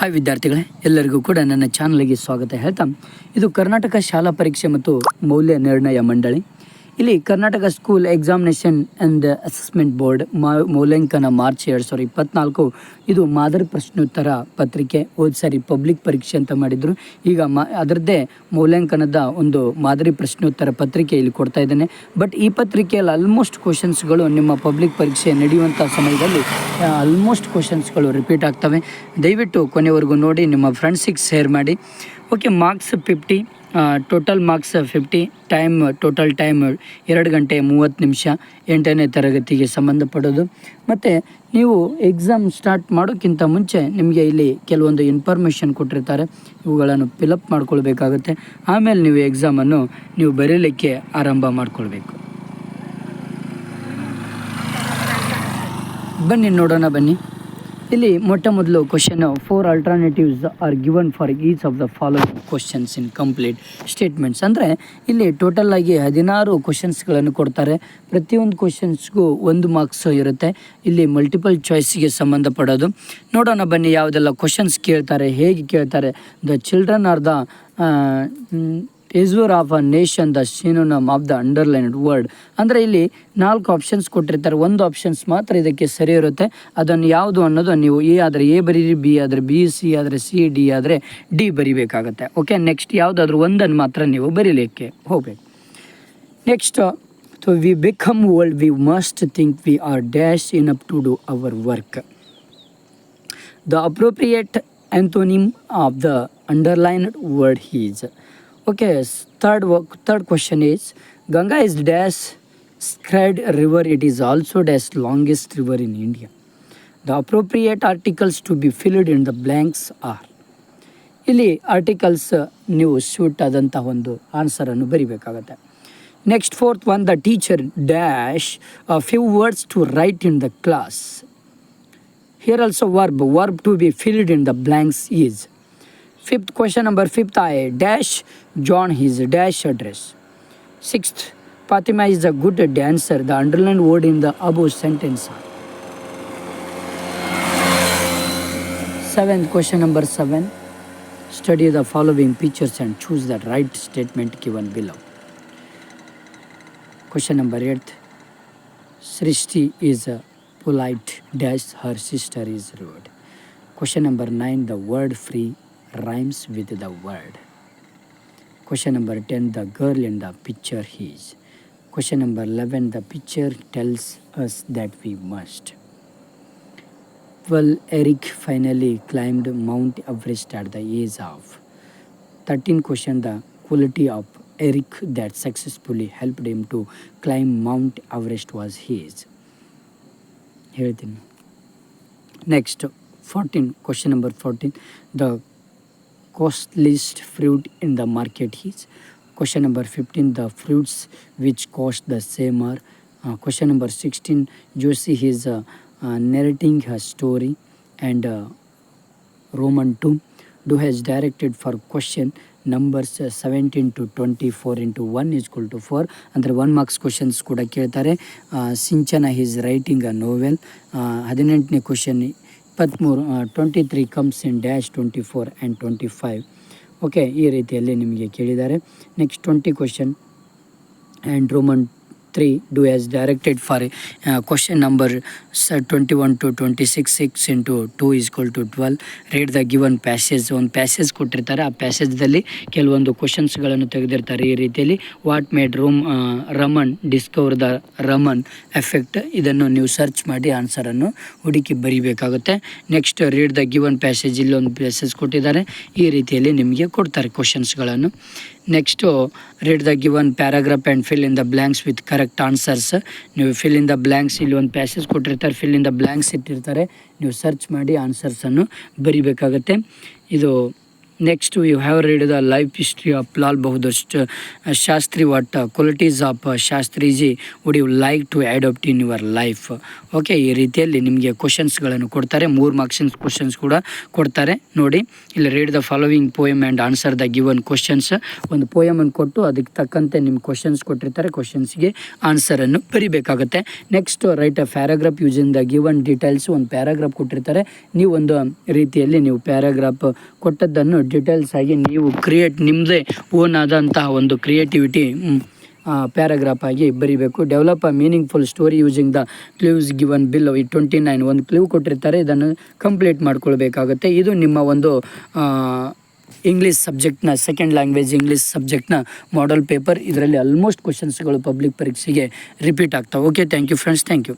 Hi ವಿದ್ಯಾರ್ಥಿಗಳೇ, ಎಲ್ಲರಿಗೂ ಕೂಡ ನನ್ನ ಚಾನಲ್ಗೆ ಸ್ವಾಗತ ಹೇಳ್ತಾ, ಇದು ಕರ್ನಾಟಕ ಶಾಲಾ ಪರೀಕ್ಷೆ ಮತ್ತು ಮೌಲ್ಯ ನಿರ್ಣಯ ಮಂಡಳಿ. ಇಲ್ಲಿ Karnataka school examination and assessment board ಮೌಲ್ಯಾಂಕನ March ಎರಡು ಸಾವಿರದ ಇಪ್ಪತ್ನಾಲ್ಕು. ಇದು ಮಾದರಿ ಪ್ರಶ್ನೋತ್ತರ ಪತ್ರಿಕೆ. ಹೋದ ಸಾರಿ ಪಬ್ಲಿಕ್ ಪರೀಕ್ಷೆ ಅಂತ ಮಾಡಿದರು. ಈಗ ಮಾ, ಅದರದ್ದೇ ಮೌಲ್ಯಾಂಕನದ ಒಂದು ಮಾದರಿ ಪ್ರಶ್ನೋತ್ತರ ಪತ್ರಿಕೆ ಇಲ್ಲಿ ಕೊಡ್ತಾ ಇದ್ದೇನೆ. ಬಟ್ ಈ ಪತ್ರಿಕೆಯಲ್ಲಿ ಆಲ್ಮೋಸ್ಟ್ ಕ್ವಶನ್ಸ್ಗಳು ನಿಮ್ಮ ಪಬ್ಲಿಕ್ ಪರೀಕ್ಷೆ ನಡೆಯುವಂಥ ಸಮಯದಲ್ಲಿ ಆಲ್ಮೋಸ್ಟ್ ಕ್ವಶನ್ಸ್ಗಳು ರಿಪೀಟ್ ಆಗ್ತವೆ. ದಯವಿಟ್ಟು ಕೊನೆವರೆಗೂ ನೋಡಿ, ನಿಮ್ಮ ಫ್ರೆಂಡ್ಸಿಗೆ ಶೇರ್ ಮಾಡಿ. Okay marks fifty total marks fifty time total time ಎರಡು ಗಂಟೆ ಮೂವತ್ತು ನಿಮಿಷ, ಎಂಟನೇ ತರಗತಿಗೆ ಸಂಬಂಧಪಡೋದು. ಮತ್ತು ನೀವು ಎಕ್ಸಾಮ್ ಸ್ಟಾರ್ಟ್ ಮಾಡೋಕ್ಕಿಂತ ಮುಂಚೆ ನಿಮಗೆ ಇಲ್ಲಿ ಕೆಲವೊಂದು ಇನ್ಫಾರ್ಮೇಷನ್ ಕೊಟ್ಟಿರ್ತಾರೆ. ಇವುಗಳನ್ನು ಫಿಲಪ್ ಮಾಡ್ಕೊಳ್ಬೇಕಾಗುತ್ತೆ. ಆಮೇಲೆ ನೀವು ಎಕ್ಸಾಮನ್ನು ನೀವು ಬರೀಲಿಕ್ಕೆ ಆರಂಭ ಮಾಡಿಕೊಳ್ಬೇಕು. ಬನ್ನಿ, ನೋಡೋಣ ಬನ್ನಿ. ಇಲ್ಲಿ ಮೊಟ್ಟ ಮೊದಲು question four alternatives are given for each of the follow questions incomplete statements ಅಂದರೆ ಇಲ್ಲಿ ಟೋಟಲ್ ಆಗಿ ಹದಿನಾರು ಕ್ವಶನ್ಸ್ಗಳನ್ನು ಕೊಡ್ತಾರೆ. ಪ್ರತಿಯೊಂದು ಕ್ವಶನ್ಸ್ಗೂ ಒಂದು ಮಾರ್ಕ್ಸ್ ಇರುತ್ತೆ. ಇಲ್ಲಿ ಮಲ್ಟಿಪಲ್ ಚಾಯ್ಸ್ಗೆ ಸಂಬಂಧಪಡೋದು. ನೋಡೋಣ ಬನ್ನಿ ಯಾವುದೆಲ್ಲ ಕ್ವಶನ್ಸ್ ಕೇಳ್ತಾರೆ, ಹೇಗೆ ಕೇಳ್ತಾರೆ. The children are the ಇಸ್ವರ್ of a nation the synonym of the underlined word ಅಂದರೆ ಇಲ್ಲಿ ನಾಲ್ಕು ಆಪ್ಷನ್ಸ್ ಕೊಟ್ಟಿರ್ತಾರೆ ಒಂದು ಆಪ್ಷನ್ಸ್ ಮಾತ್ರ ಇದಕ್ಕೆ ಸರಿ ಇರುತ್ತೆ ಅದನ್ನು ಯಾವುದು ಅನ್ನೋದು ನೀವು ಎ ಆದರೆ ಎ ಬರೀರಿ ಬಿ ಆದರೆ ಬಿ ಸಿ ಆದರೆ ಸಿ ಡಿ ಆದರೆ ಡಿ ಬರಿಬೇಕಾಗತ್ತೆ ಓಕೆ ನೆಕ್ಸ್ಟ್ ಯಾವುದಾದ್ರೂ ಒಂದನ್ನು ಮಾತ್ರ ನೀವು ಬರೀಲಿಕ್ಕೆ ಹೋಗಬೇಕು next so we become world we must think we are dash enough to do our work the appropriate antonym of the underlined word is okay third third question is ganga is dash sacred river it is also dash longest river in india the appropriate articles to be filled in the blanks are ಇಲ್ಲಿ articles ನೀವು suit ಆದಂಥ ಒಂದು ಆನ್ಸರನ್ನು ಬರಿಬೇಕಾಗತ್ತೆ next fourth one the teacher dash few words to write in the class Here also verb, verb to be filled in the blanks is. Fifth question number fifth I dash John his dash address. Sixth, Fatima is a good dancer. The underlined word in the above sentence. Seventh question number seven. Study the following pictures and choose the right statement given below. Question number eight. Srishti is a polite dash her sister is rude. Question number 9 the word free rhymes with the word. Question number 10 The girl in the picture is. Question number 11 The picture tells us that we must. Well, Eric finally climbed Mount Everest at the age of 13. Question The quality of Eric that successfully helped him to climb Mount Everest was his. Here it is. Next, 14. Question number 14. The question number fourteen the costliest fruit in the market he's question number fifteen the fruits which cost the same are question number sixteen Josie he's narrating a story and Roman two do has directed for question numbers uh, 17 to 24 into 1 is equal to 4 ಅಂದರೆ one marks questions ಕೂಡ ಕೇಳ್ತಾರೆ ಆ, Sinchana is writing a novel ಹದಿನೆಂಟನೇ question ಇಪ್ಪತ್ತ್ಮೂರು twenty three comes in dash twenty four and twenty five okay ಈ ರೀತಿಯಲ್ಲಿ ನಿಮಗೆ ಕೇಳಿದ್ದಾರೆ. Next twenty question and Roman 3 do as directed for question number twenty 21 to 26 6 into 2 is equal to 12 read the given passage ಒಂದು passage ಕೊಟ್ಟಿರ್ತಾರೆ. ಆ ಪ್ಯಾಸೇಜ್ದಲ್ಲಿ ಕೆಲವೊಂದು ಕ್ವಶನ್ಸ್ಗಳನ್ನು ತೆಗೆದಿರ್ತಾರೆ. ಈ ರೀತಿಯಲ್ಲಿ what made room Raman discover the Raman effect ಇದನ್ನು ನೀವು ಸರ್ಚ್ ಮಾಡಿ ಆನ್ಸರನ್ನು ಹುಡುಕಿ ಬರಿಬೇಕಾಗುತ್ತೆ. Next read the given passage ಇಲ್ಲೊಂದು ಪ್ಯಾಸೇಜ್ ಕೊಟ್ಟಿದ್ದಾರೆ. ಈ ರೀತಿಯಲ್ಲಿ ನಿಮಗೆ ಕೊಡ್ತಾರೆ ಕ್ವಶನ್ಸ್ಗಳನ್ನು next read the given paragraph and fill in the blanks with correct answers ನೀವು ಫಿಲ್ ಇನ್ ದ ಬ್ಲ್ಯಾಂಕ್ಸ್ ಇಲ್ಲಿ ಒಂದು ಪ್ಯಾಸೇಜ್ ಕೊಟ್ಟಿರ್ತಾರೆ ಫಿಲ್ ಇನ್ ದ ಬ್ಲ್ಯಾಂಕ್ಸ್ ಇಟ್ಟಿರ್ತಾರೆ. ನೀವು ಸರ್ಚ್ ಮಾಡಿ ಆನ್ಸರ್ಸನ್ನು ಬರಿಬೇಕಾಗತ್ತೆ. ಇದು next you have read the life history of Lal Bahadur Shastri what qualities of Shastriji would you like to adapt in your life okay ಈ ರೀತಿಯಲ್ಲಿ ನಿಮಗೆ ಕ್ವಶನ್ಸ್ಗಳನ್ನು ಕೊಡ್ತಾರೆ. ಮೂರು ಮಾರ್ಕ್ಸಿನ ಕ್ವಶನ್ಸ್ ಕೂಡ ಕೊಡ್ತಾರೆ. ನೋಡಿ, ಇಲ್ಲಿ read the following poem and answer the given questions ಒಂದು ಪೋಯಮನ್ನು ಕೊಟ್ಟು ಅದಕ್ಕೆ ತಕ್ಕಂತೆ ನಿಮ್ಮ ಕ್ವಶನ್ಸ್ ಕೊಟ್ಟಿರ್ತಾರೆ. ಕ್ವಶನ್ಸ್ಗೆ ಆನ್ಸರನ್ನು ಬರಿಬೇಕಾಗುತ್ತೆ. Next write a paragraph using the given details ಒಂದು ಪ್ಯಾರಾಗ್ರಾಫ್ ಕೊಟ್ಟಿರ್ತಾರೆ. ನೀವು ಒಂದು ರೀತಿಯಲ್ಲಿ ನೀವು ಪ್ಯಾರಾಗ್ರಾಫ್ ಕೊಟ್ಟದ್ದನ್ನು ಡೀಟೇಲ್ಸ್ ಆಗಿ ನೀವು ಕ್ರಿಯೇಟ್ ನಿಮ್ಮದೇ ಓನ್ ಆದಂತಹ ಒಂದು ಕ್ರಿಯೇಟಿವಿಟಿ ಪ್ಯಾರಾಗ್ರಾಫ್ ಆಗಿ ಬರೀಬೇಕು. Develop a meaningful story using the clues given below ಈ ಟ್ವೆಂಟಿ ನೈನ್ ಒಂದು ಕ್ಲೂ ಕೊಟ್ಟಿರ್ತಾರೆ, ಇದನ್ನು ಕಂಪ್ಲೀಟ್ ಮಾಡ್ಕೊಳ್ಬೇಕಾಗುತ್ತೆ. ಇದು ನಿಮ್ಮ ಒಂದು ಇಂಗ್ಲೀಷ್ ಸಬ್ಜೆಕ್ಟ್ನ ಸೆಕೆಂಡ್ ಲ್ಯಾಂಗ್ವೇಜ್ ಇಂಗ್ಲೀಷ್ ಸಬ್ಜೆಕ್ಟ್ನ ಮಾಡಲ್ ಪೇಪರ್ ಇದರಲ್ಲಿ ಆಲ್ಮೋಸ್ಟ್ ಕ್ವಶನ್ಸ್ಗಳು ಪಬ್ಲಿಕ್ ಪರೀಕ್ಷೆಗೆ ರಿಪೀಟ್ ಆಗ್ತಾವೆ. Okay thank you friends thank you